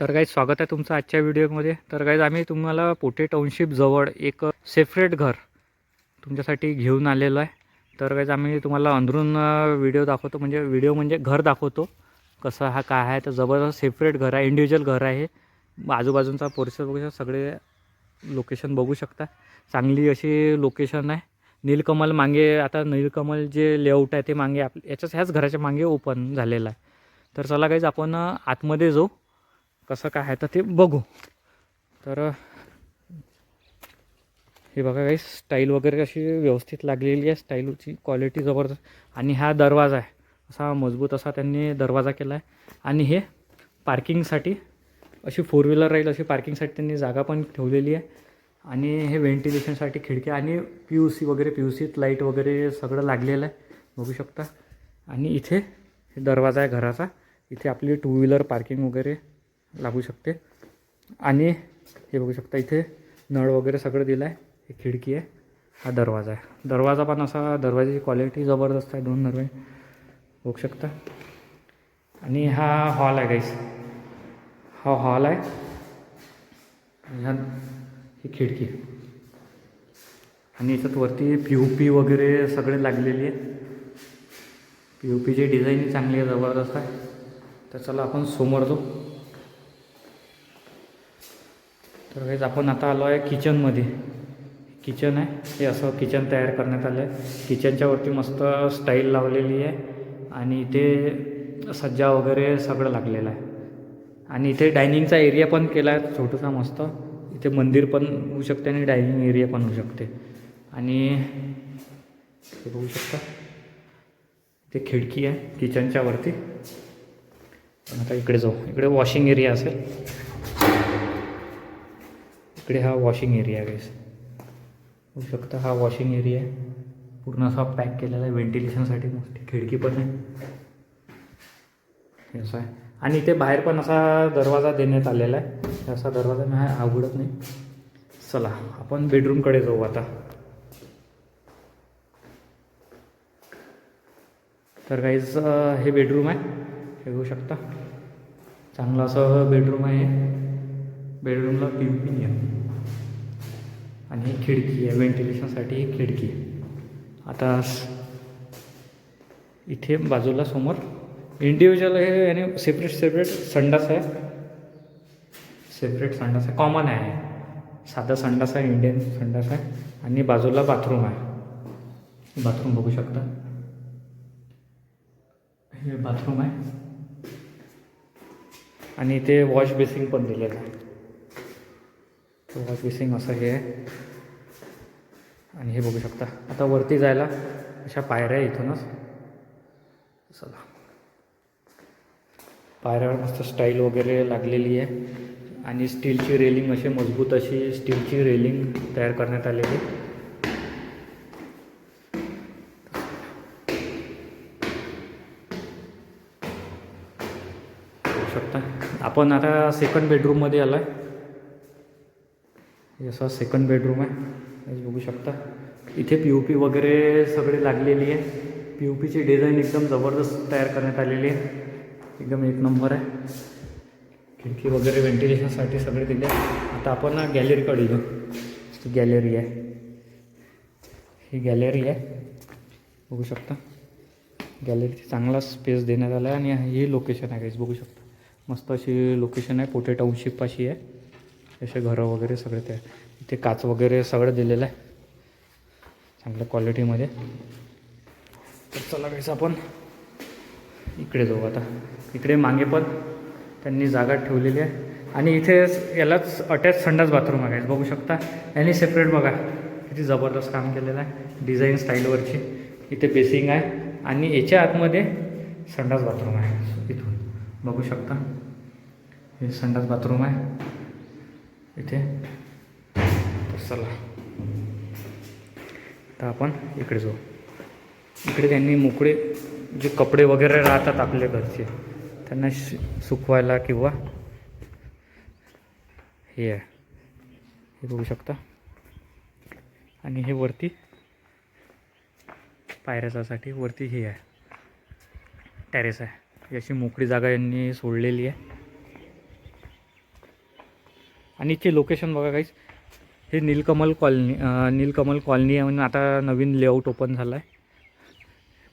तर काही स्वागत आहे तुमचं आजच्या व्हिडिओमध्ये. तर काही आम्ही तुम्हाला पोटे टाउनशिपजवळ एक सेपरेट घर तुमच्यासाठी घेऊन आलेलो आहे. तर काही आम्ही तुम्हाला अंदरून व्हिडिओ दाखवतो. म्हणजे व्हिडिओ म्हणजे घर दाखवतो. कसं हा काय आहे तर जबरदस्त सेपरेट घर आहे इंडिव्हिज्युअल घर आहे. आजूबाजूंचा आजूबाजूचा परिसर बघू सगळे लोकेशन बघू शकता. चांगली अशी लोकेशन आहे. नीलकमल मागे आता नीलकमल जे लेआउट आहे ते मागे आप याच्याच ह्याच घराच्या मागे ओपन झालेलं आहे. तर चला काहीच आपण आतमध्ये जाऊ. कसं काय आहे तर ते बघू. तर हे बघा काही स्टाईल वगैरे अशी व्यवस्थित लागलेली आहे. स्टाईलची क्वालिटी जबरदस्त. आणि हा दरवाजा आहे. असा मजबूत असा त्यांनी दरवाजा केला आहे आणि हे पार्किंगसाठी अशी फोर व्हीलर राहील अशी पार्किंगसाठी त्यांनी जागा पण ठेवलेली आहे. आणि हे व्हेंटिलेशनसाठी खिडक्या आणि पी यू सी वगैरे पी यू सीत लाइट वगैरे सगळं लागलेलं आहे. बघू शकता. आणि इथे हे दरवाजा आहे घराचा. इथे आपली टू व्हीलर पार्किंग वगैरे लागू शकते. आणि हे बघू शकता इथे नळ वगैरे सगळं दिलं आहे ही खिडकी आहे. हा दरवाजा आहे. दरवाजा पण असा दरवाजाची क्वालिटी जबरदस्त आहे. दोन दरवाजे बघू शकता. आणि हा हॉल आहे गाईस हा हॉल आहे. ह्या ही खिडकी. आणि याच्यात वरती पी यू पी वगैरे सगळे लागलेली आहे. पी यू पीची डिझाईन चांगली आहे जबरदस्त आहे. तर चला आपण समोर जाऊ. तर हेच आपण आता आलो आहे किचनमध्ये किचन आहे. हे असं किचन तयार करण्यात आलं आहे किचनच्या वरती मस्त स्टाईल लावलेली आहे. आणि इथे सज्जा वगैरे सगळं लागलेलं आहे. आणि इथे डायनिंगचा एरिया पण केला आहे छोटासा मस्त. इथे मंदिर पण होऊ शकते आणि डायनिंग एरिया पण होऊ शकते. आणि हे बघू शकता. इथे खिडकी आहे किचनच्या वरती. पण आता इकडे जाऊ. इकडे वॉशिंग एरिया असेल. इकडे हा वॉशिंग एरिया आहे होऊ शकता हा वॉशिंग एरिया आहे. पूर्ण असा पॅक केलेला आहे व्हेंटिलेशनसाठी मोठी खिडकी पण आहे. असं आहे. आणि इथे बाहेर पण असा दरवाजा देण्यात आलेला आहे. असा दरवाजा नाही आवडत नाही. चला आपण बेडरूमकडे जाऊ आता. तर काहीच हे बेडरूम आहे. हे बघू शकता. चांगलं असं बेडरूम आहे. बेडरूमला पिंपिंग आहे. आणि ही खिडकी आहे. व्हेंटिलेशनसाठी ही खिडकी आहे. आता इथे बाजूला समोर इंडिव्हिज्युअल हे याने सेपरेट सेपरेट संडास आहे. सेपरेट संडास आहे. कॉमन आहे. साधा संडास आहे. इंडियन संडास आहे. आणि बाजूला बाथरूम आहे. बाथरूम बघू शकता. हे बाथरूम आहे. आणि इथे वॉश बेसिन पण दिलेलं आहे. वॉश बेसिंग असं हे आहे. आणि हे बघू शकता. आता वरती जायला अशा पायऱ्या आहे इथूनच. चला. पायऱ्यावर मस्त स्टाईल वगैरे लागलेली आहे. आणि स्टीलची रेलिंग अशी मजबूत अशी स्टीलची रेलिंग तयार करण्यात आलेली. आहे. बघू शकता. आपण आता सेकंड बेडरूममध्ये आला आहे हे सेकंड बेडरूम आहे. बघू शकता. इथे पी यू पी वगैरे सगळे लागलेली आहे. पी यू पीची डिझाईन एकदम जबरदस्त तयार करण्यात आलेली आहे. एकदम एक नंबर आहे. खिडकी वगैरे व्हेंटिलेशनसाठी सगळे दिले आता आपण गॅलरीकडे येऊ. ही गॅलरी आहे. ही गॅलरी आहे. बघू शकता. गॅलरीची चांगला स्पेस देण्यात आला आहे आणि ही लोकेशन आहे गाईज बघू शकता. मस्त अशी लोकेशन आहे. पोटे टाउनशिप अशी आहे. असे घरं वगैरे सगळे ते. इथे काच वगैरे सगळं दिलेलं आहे. चांगल्या क्वालिटीमध्ये. तर चला काहीच आपण इकडे जाऊ आता. इकडे मागे पण त्यांनी जागा ठेवलेली आहे. आणि इथे यालाच अटॅच संडास बाथरूम आहे बघू शकता. यांनी सेपरेट बघा. किती जबरदस्त काम केलेलं आहे. डिझाईन स्टाईलवरची इथे बेसिंग आहे. आणि याच्या आतमध्ये संडास बाथरूम आहे. इथून. बघू शकता. हे संडास बाथरूम आहे. इथे. तर चला. आता आपण इकडे जाऊ. इकडे त्यांनी मोकळे जे कपडे वगैरे राहतात आपल्या घरचे त्यांना शि सुकवायला किंवा हे आहे. हे बघू शकता. आणि हे वरती पायऱ्यासाठी वरती हे आहे. टॅरेस आहे. ही अशी मोकळी जागा यांनी सोडलेली आहे. आणि इथे लोकेशन बघा काहीच हे नीलकमल कॉलनी नीलकमल कॉलनी आहे म्हणून आता नवीन लेआउट ओपन झाला आहे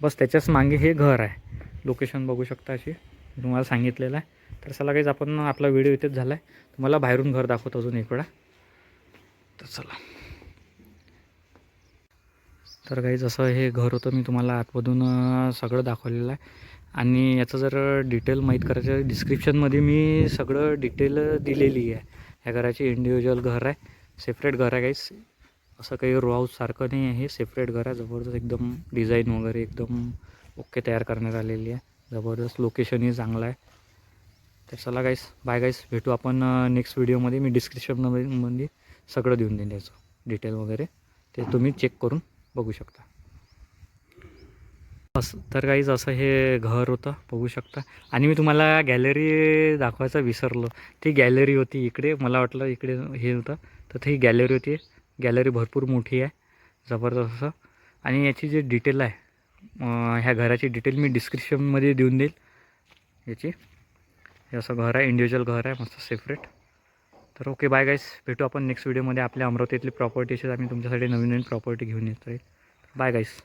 बस त्याच्याच मागे हे घर आहे. लोकेशन बघू शकता अशी. तुम्हाला सांगितलेलं आहे. तर चला काहीच आपण आपला व्हिडिओ इथेच झाला आहे तुम्हाला बाहेरून घर दाखवतो अजून एक वेळा. तर चला. तर काही जसं हे घर होतं. मी तुम्हाला आतमधून सगळं दाखवलेलं आहे. आणि याचं जर डिटेल माहीत करायचं डिस्क्रिप्शनमध्ये मी सगळं डिटेल दिलेली आहे. ह्या घराची इंडिव्हिज्युअल घर आहे. सेपरेट घर आहे काहीच असं काही रो हाऊससारखं नाही आहे. हे सेपरेट घर आहे. जबरदस्त एकदम डिझाईन वगैरे एकदम ओके तयार करण्यात आलेली आहे. जबरदस्त लोकेशनही चांगलं आहे. तर चला गाईस बाय गाईस भेटू आपण नेक्स्ट व्हिडिओमध्ये मी डिस्क्रिप्शनमध्ये सगळं देऊन देईन याचं डिटेल वगैरे. ते तुम्ही चेक करून बघू शकता. असं तर काहीच असं हे घर होतं बघू शकता. आणि मी तुम्हाला गॅलरी दाखवायचं विसरलो. ती गॅलरी होती इकडे मला वाटलं इकडे हे होतं. तर ती गॅलरी होती. गॅलरी भरपूर मोठी आहे जबरदस्त. असं आणि याची जी डिटेल आहे ह्या घराची डिटेल मी डिस्क्रिप्शनमध्ये देऊन देईल. याची. हे असं घर आहे इंडिव्हिज्युअल घर आहे मस्त सेपरेट तर ओके बाय गाईस भेटू आपण नेक्स्ट व्हिडिओमध्ये आपल्या अमरावतीतली प्रॉपर्टीचे आम्ही तुमच्यासाठी नवीन नवीन प्रॉपर्टी घेऊन येतो बाय गाईस